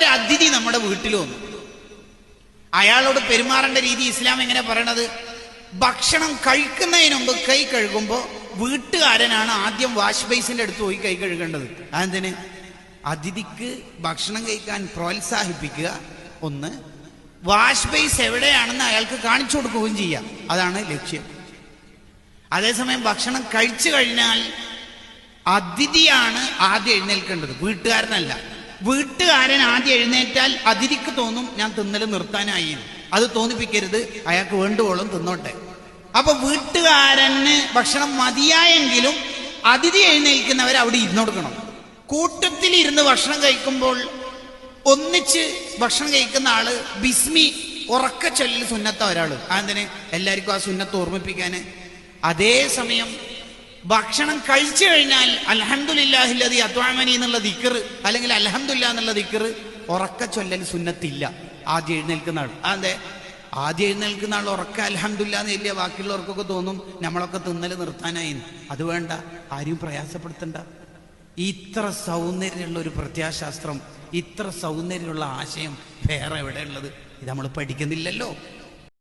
ഒരു അതിഥി നമ്മുടെ വീട്ടിൽ വന്നു. അയാളോട് പെരുമാറേണ്ട രീതി ഇസ്ലാം എങ്ങനെ പറയണത്? ഭക്ഷണം കഴിക്കുന്നതിന് മുമ്പ് കൈ കഴുകുമ്പോൾ വീട്ടുകാരനാണ് ആദ്യം വാഷ് ബേസിന്റെ അടുത്ത് പോയി കൈ കഴുകേണ്ടത്. അതെന്തിന്? അതിഥിക്ക് ഭക്ഷണം കഴിക്കാൻ പ്രോത്സാഹിപ്പിക്കുക. ഒന്ന് വാഷ് ബേസ് എവിടെയാണെന്ന് അയാൾക്ക് കാണിച്ചു കൊടുക്കുകയും ചെയ്യാം. അതാണ് ലക്ഷ്യം. അതേസമയം ഭക്ഷണം കഴിച്ചു കഴിഞ്ഞാൽ അതിഥിയാണ് ആദ്യം എഴുന്നേൽക്കേണ്ടത്. വീട്ടുകാരനല്ല. വീട്ടുകാരൻ ആദ്യം എഴുന്നേറ്റാൽ അതിരിക്ക് തോന്നും ഞാൻ തിന്നൽ നിർത്താനായി. അത് തോന്നിപ്പിക്കരുത്. അയാൾക്ക് വേണ്ടുവോളം തിന്നോട്ടെ. അപ്പൊ വീട്ടുകാരന് ഭക്ഷണം മതിയായെങ്കിലും അതിഥി എഴുന്നേൽക്കുന്നവർ അവിടെ ഇരുന്നു കൊടുക്കണം. കൂട്ടത്തിൽ ഇരുന്ന് ഭക്ഷണം കഴിക്കുമ്പോൾ ഒന്നിച്ച് ഭക്ഷണം കഴിക്കുന്ന ആൾ ബിസ്മി ഉറക്ക ചൊല്ലി സുന്നത്ത ഒരാൾ. അതെന്തിനെ? എല്ലാവർക്കും ആ സുന്നത്ത് ഓർമ്മിപ്പിക്കാന്. അതേസമയം ഭക്ഷണം കഴിച്ചു കഴിഞ്ഞാൽ അൽഹംദുലില്ലാഹില്ലതി അത്വാമനി എന്നുള്ള ദിക്കർ അല്ലെങ്കിൽ അലഹമുല്ല എന്നുള്ള ദിക്കർ ഉറക്ക ചൊല്ലൽ സുന്നത്തില്ല. ആദ്യം എഴുന്നേൽക്കുന്ന ആൾ. അതെ ആദ്യം എഴുന്നേൽക്കുന്ന ആൾ ഉറക്ക അലഹമുല്ല വലിയ ബാക്കിയുള്ളവർക്കൊക്കെ തോന്നും. നമ്മളൊക്കെ തിന്നൽ നിർത്താനായി. അത് വേണ്ട. ആരും പ്രയാസപ്പെടുത്തണ്ട. ഇത്ര സൗന്ദര്യമുള്ള ഒരു പ്രത്യാശാസ്ത്രം ഇത്ര സൗന്ദര്യമുള്ള ആശയം വേറെ എവിടെ ഉള്ളത് ഇത് നമ്മൾ പഠിക്കുന്നില്ലല്ലോ.